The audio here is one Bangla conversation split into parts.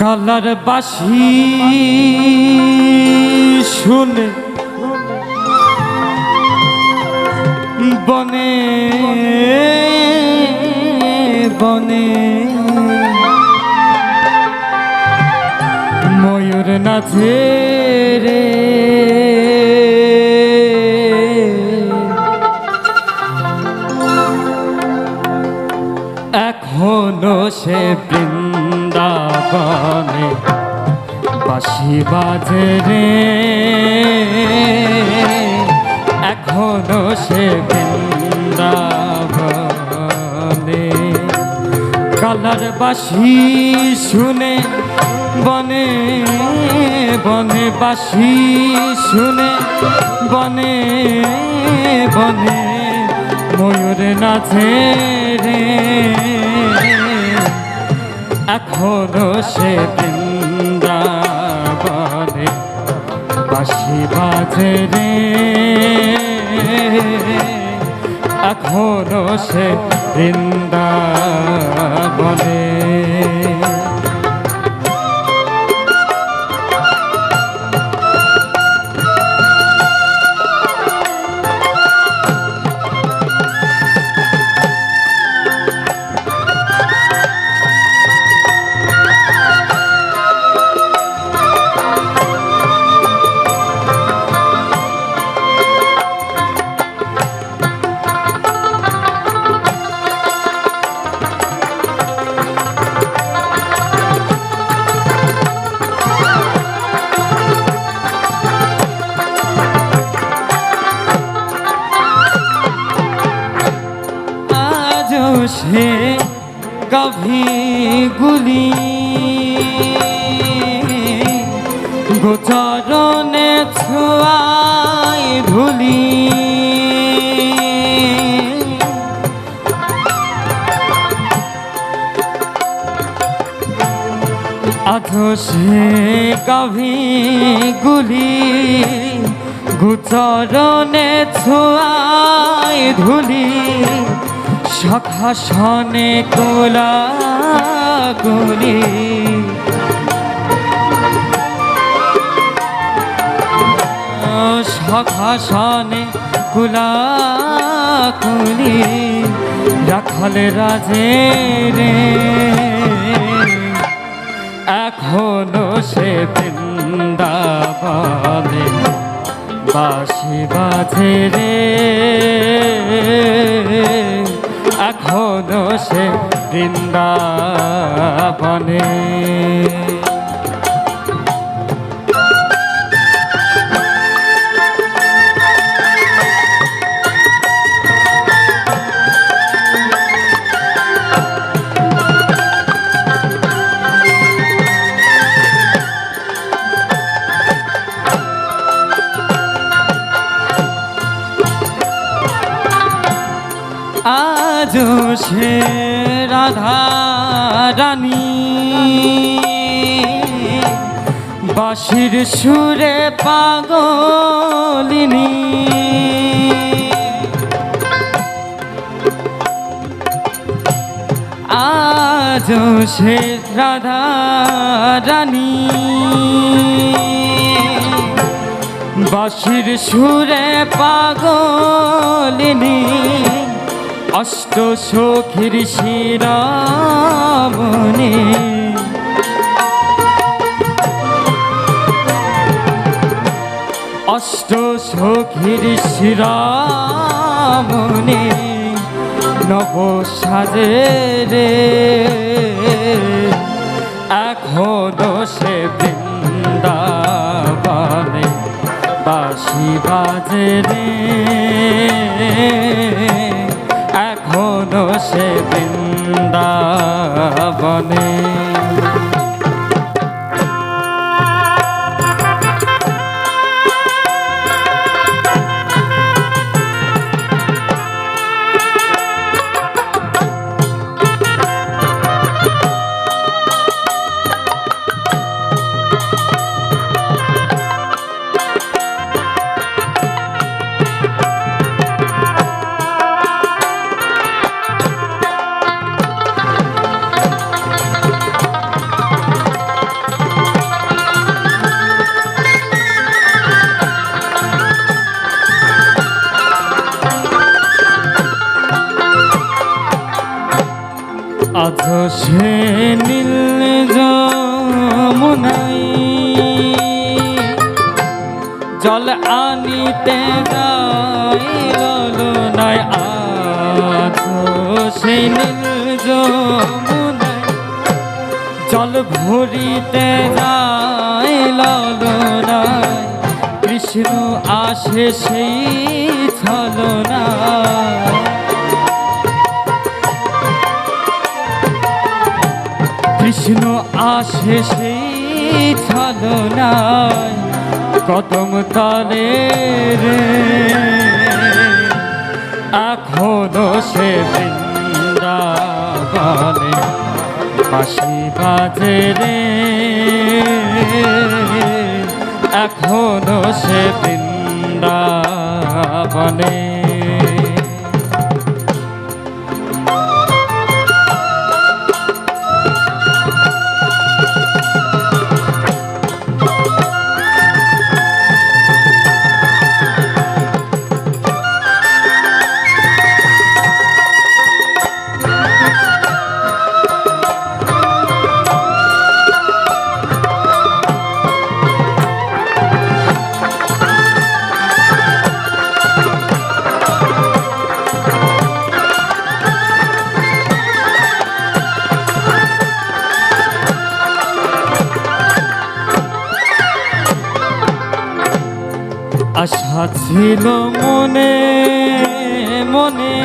কালার বাসি শুনে বনে বনে। ময়ূর নাচে রে। এখনও সে বৃন্দাবনে বাসি বাজে রে। এখনও সে বৃন্দাবনে কালার বাসি শুনে, বনে বনে বাসি শুনে, বনে বনে ময়ূর নাচে রে। এখনও সে বৃন্দাবনে বাসি বাজে রে। এখনও সে বৃন্দাবনে গভী গুলি। গোচরণে ছোয়াই ধুলি। আজও সে গভী গুলি। গুচরণে ছোয়াই ধুলি। সখা সনে কোলা গুলি। সখা সনে কুলা কুলি রাখাল রাজে রে এখনও সে বৃন্দাবনে বাসি বাজে রে। এখনও সে বৃন্দাবনে। আজও সে রাধা রানী। বাঁশির সুরে পাগলিনী। আজও সে রাধা রানী। বাঁশির সুরে পাগলিনী। অষ্ট সখীর শিরামণি অষ্ট সখীর শিরামণি নব সাজে রে। এখনও সে বৃন্দাবনে বাসি বাজে রে। এখনও সে বৃন্দাবনে সে নীল যমুনাই। জল আনিতে যাই ললনায় আজ সেই নীল যমুনায় জল ভরিতে যাই ললনায় কৃষ্ণ আসে সেই ছলনায়। কৃষ্ণ আসে সেই ছলনায় কদম তলে রে। এখনও সে বৃন্দাবনে বাসি বাজে রে। এখনও সে বৃন্দাবনে আশা ছিল মনে মনে।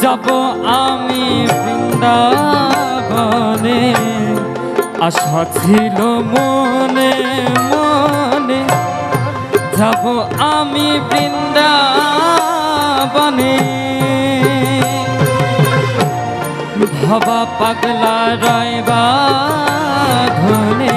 যাব আমি বৃন্দাবনে। আশা ছিল মনে মনে। যাব আমি বৃন্দাবনে। ভবা পাগলা রয়বা ধনে।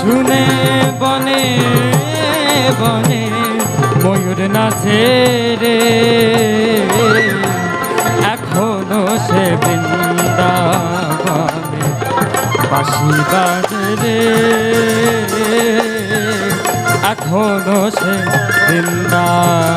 শুনে বনে বনে ময়ূর নাচে রে। এখনও সে বৃন্দাবনে বাসি বাজে রে। এখনও সে বৃন্দাবনে।